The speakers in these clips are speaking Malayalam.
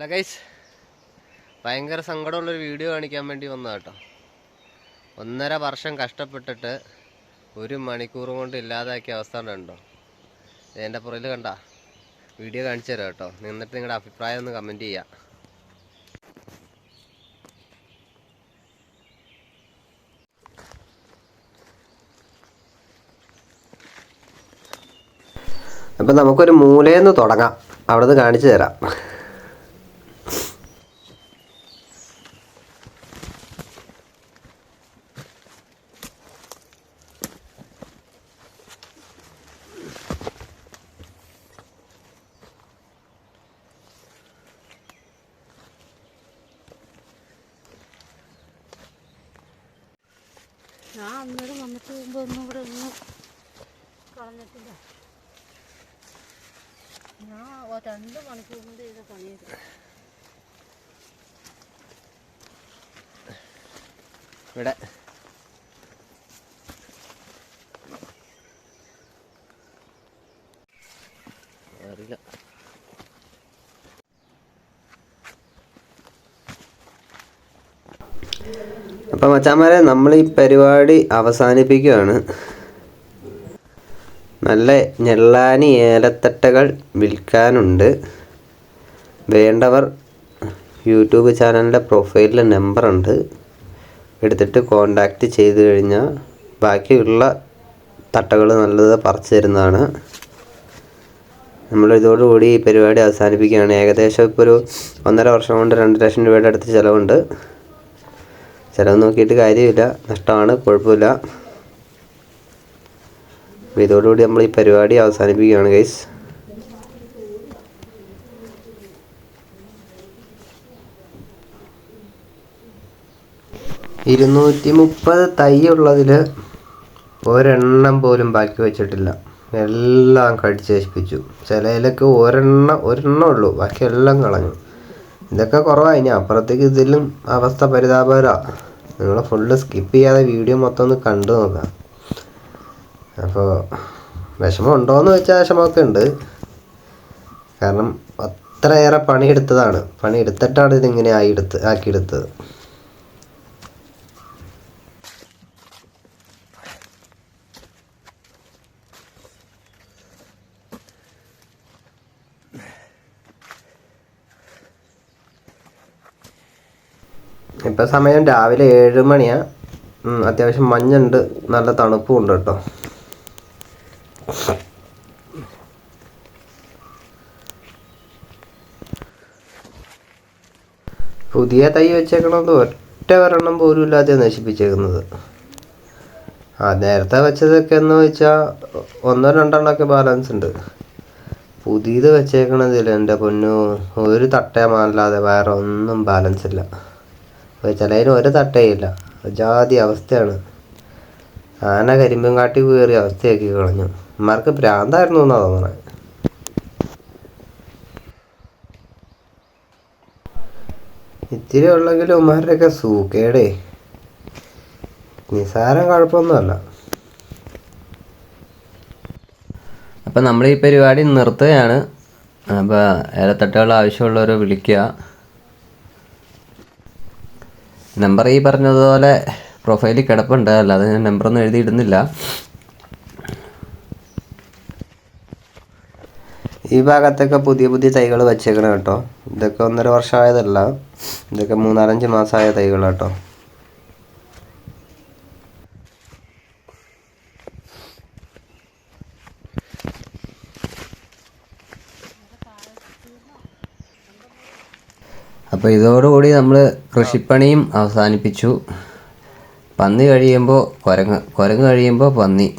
അല്ല ഗൈസ് ഭയങ്കര സങ്കടമുള്ളൊരു വീഡിയോ കാണിക്കാൻ വേണ്ടി വന്നതാ കേട്ടോ ഒന്നര വർഷം കഷ്ടപ്പെട്ടിട്ട് ഒരു മണിക്കൂർ കൊണ്ട് ഇല്ലാതാക്കിയ അവസ്ഥ ഉണ്ടോ എന്റെ പുറയിൽ കണ്ട. വീഡിയോ കാണിച്ചു തരാം കേട്ടോ നിന്നിട്ട് നിങ്ങളുടെ അഭിപ്രായം ഒന്ന് കമന്റ് ചെയ്യാം. അപ്പം നമുക്കൊരു മൂലയെന്ന് തുടങ്ങാം. അവിടെ നിന്ന് കാണിച്ചു തരാം. ഞാൻ അന്നേരം വന്നിട്ട് പോകുമ്പോൾ ഒന്നും ഇവിടെ ഒന്നും കളഞ്ഞിട്ടില്ല. ഞാൻ രണ്ട് മണിക്കൂർ കൊണ്ട് ചെയ്ത പണിയത് ഇവിടെ. അപ്പം മച്ചാമാരെ നമ്മൾ ഈ പരിപാടി അവസാനിപ്പിക്കുകയാണ് നല്ല ഞെള്ളാനി ഏലത്തട്ടകൾ വിൽക്കാനുണ്ട്. വേണ്ടവർ യൂട്യൂബ് ചാനലിന്റെ പ്രൊഫൈലിൽ നമ്പറുണ്ട്. എടുത്തിട്ട് കോണ്ടാക്റ്റ് ചെയ്ത് കഴിഞ്ഞാൽ ബാക്കിയുള്ള തട്ടകൾ നല്ലത് പറിച്ചു തരുന്നതാണ്. നമ്മൾ ഇതോടുകൂടി ഈ പരിപാടി അവസാനിപ്പിക്കുകയാണ്. ഏകദേശം ഇപ്പോൾ ഒരു ഒന്നര വർഷം കൊണ്ട് രണ്ട് ലക്ഷം രൂപയുടെ അടുത്ത് ചിലവുണ്ട്. ചിലവ് നോക്കിയിട്ട് കാര്യമില്ല. നഷ്ടമാണ് കുഴപ്പമില്ല. അപ്പോൾ ഇതോടുകൂടി നമ്മൾ ഈ പരിപാടി അവസാനിപ്പിക്കുകയാണ് ഗൈസ് ഇരുന്നൂറ്റി മുപ്പത് തൈ ഉള്ളതിൽ ഒരെണ്ണം പോലും ബാക്കി വെച്ചിട്ടില്ല. എല്ലാം കടിച്ച് നശിപ്പിച്ചു ചിലയിലൊക്കെ ഒരെണ്ണം ഒരെണ്ണം ഉള്ളൂ. ബാക്കി എല്ലാം കളഞ്ഞു. ഇതൊക്കെ കുറവാണ് ഇനി അപ്പുറത്തേക്ക് ഇതിലും അവസ്ഥ പരിതാപകരമാണ് നിങ്ങൾ ഫുള്ള് സ്കിപ്പ് ചെയ്യാതെ വീഡിയോ മൊത്തം ഒന്ന് കണ്ടു നോക്കാം. അപ്പോൾ വിഷമം ഉണ്ടോയെന്ന് വെച്ചാൽ വിഷമമൊക്കെ ഉണ്ട്. കാരണം അത്രയേറെ പണിയെടുത്തതാണ്. പണിയെടുത്തിട്ടാണ് ഇതിങ്ങനെ ആയി എടുത്ത് ആക്കിയെടുത്തത്. ഇപ്പം സമയം രാവിലെ ഏഴ് മണിയാണ് അത്യാവശ്യം മഞ്ഞുണ്ട്. നല്ല തണുപ്പും ഉണ്ട് കേട്ടോ. പുതിയ തൈ വെച്ചേക്കണത് ഒറ്റ ഒരെണ്ണം പോലും ഇല്ലാതെ നശിപ്പിച്ചേക്കുന്നത്. ആ നേരത്തെ വെച്ചതൊക്കെ എന്ന് വെച്ചാൽ ഒന്നോ രണ്ടെണ്ണമൊക്കെ ബാലൻസ് ഉണ്ട്. പുതിയത് വെച്ചേക്കണതിൽ എന്റെ പൊന്നു ഒരു തട്ടയമാല്ലാതെ വേറെ ഒന്നും ബാലൻസ് ഇല്ല. ചിലതിന് ഒരു തട്ടയില്ല. ജാതി അവസ്ഥയാണ്. ആന കരിമ്പും കാട്ടി കയറിയ അവസ്ഥയാക്കി കളഞ്ഞു. ഇമാർക്ക് ഭ്രാന്തായിരുന്നു എന്നാ തോന്നണേ. ഇത്തിരി ഉള്ളെങ്കിലും ഉമാരുടെയൊക്കെ സൂക്കേടേ. നിസാരം കുഴപ്പമൊന്നുമല്ല. അപ്പം നമ്മൾ ഈ പരിപാടി നിർത്തുകയാണ്. അപ്പോൾ ഏലത്തട്ടുകൾ ആവശ്യമുള്ളവരെ വിളിക്കുക. നമ്പർ ഈ പറഞ്ഞതുപോലെ പ്രൊഫൈലിൽ കിടപ്പുണ്ട്. അല്ലാതെ ഞാൻ നമ്പറൊന്നും എഴുതിയിടുന്നില്ല. ഈ ഭാഗത്തൊക്കെ പുതിയ പുതിയ തൈകൾ വെച്ചേക്കണം കേട്ടോ. ഇതൊക്കെ ഒന്നര വർഷമായതല്ല. ഇതൊക്കെ മൂന്നാലഞ്ച് മാസമായ തൈകളാണ് അപ്പോൾ ഇതോടുകൂടി നമ്മൾ കൃഷിപ്പണിയും അവസാനിപ്പിച്ചു. പന്നി കഴിയുമ്പോൾ കുരങ്ങ് കുരങ്ങ് കഴിയുമ്പോൾ പന്നി.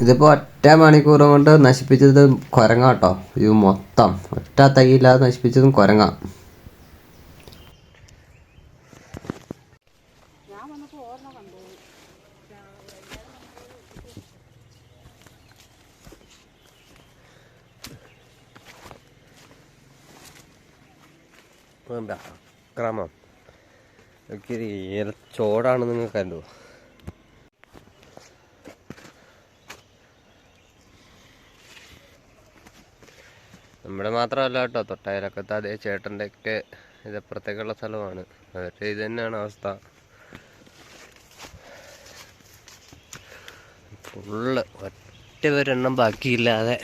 ഇതിപ്പോൾ ഒറ്റ മണിക്കൂർ കൊണ്ട് നശിപ്പിച്ചത് കുരങ്ങാട്ടോ. ഇത് മൊത്തം. ഒറ്റ തൈ ഇല്ലാതെ നശിപ്പിച്ചതും കുരങ്ങ. ക്രമം. ചോടാണ് നിങ്ങൾക്ക് കണ്ടു നമ്മുടെ മാത്രമല്ല കേട്ടോ തൊട്ടായിരക്കത്തെ അതേ ചേട്ടന്റെ ഒക്കെ ഇതപ്പുറത്തേക്കുള്ള സ്ഥലമാണ്. അവരുടെ ഇത് തന്നെയാണ് അവസ്ഥ. ഫുള്ള് ഒറ്റ ഒരെണ്ണം ബാക്കിയില്ലാതെ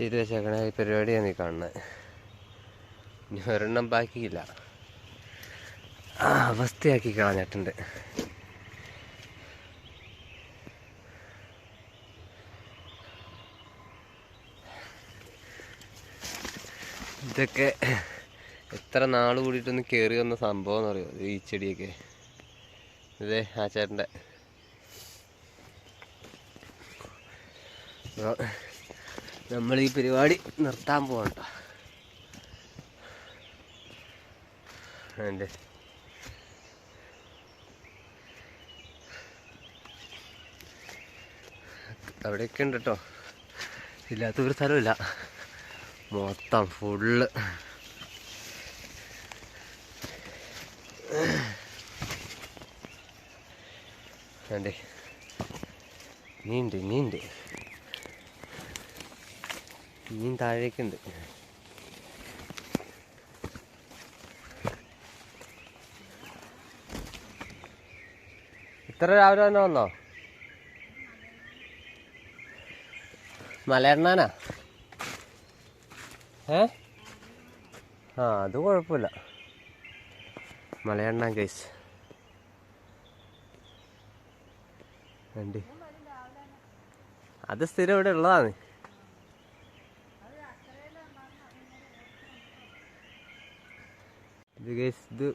ചെയ്തു വെച്ചേക്കണ ഈ പരിപാടിയാണ് നീ കാണുന്നത് ഇനി ഒരെണ്ണം ബാക്കിയില്ല. ആ അവസ്ഥയാക്കി കളഞ്ഞിട്ടുണ്ട്. ഇതൊക്കെ എത്ര നാൾ കൂടിയിട്ടൊന്ന് കയറി വന്ന സംഭവം എന്ന് അറിയോ ഈ ചെടിയൊക്കെ. ഇതേ ആ ചേട്ടന്റെ. നമ്മൾ ഈ പരിപാടി നിർത്താൻ പോകണ്ട അവിടെയൊക്കെ ഉണ്ട് കേട്ടോ ഇല്ലാത്തൊരു സ്ഥലമില്ല. മൊത്തം ഫുള്ള്. വേണ്ടേ നീണ്ട് നീണ്ട് ഇനിയും താഴേക്കുണ്ട്. ഇത്ര രാവിലെ തന്നെ വന്നോ? മലയണ്ണാനാ? ഏ? ആ അത് കുഴപ്പമില്ല. മലയണ്ണാൻ കേസ് രണ്ട് അത് സ്ഥിരം ഇവിടെ ഉള്ളതാണ്. ഇത് കേസ് ഇത്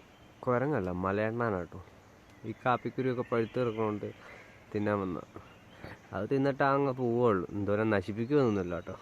കുരങ്ങല്ല മലയണ്ണാണ് കേട്ടോ. ഈ കാപ്പിക്കുരുവൊക്കെ പഴുത്ത് കിടക്കണോണ്ട് തിന്നാൻ വന്ന അത് തിന്നിട്ട് അങ്ങ് പോവുള്ളൂ എന്തോരം നശിപ്പിക്കുമൊന്നുമില്ല കേട്ടോ.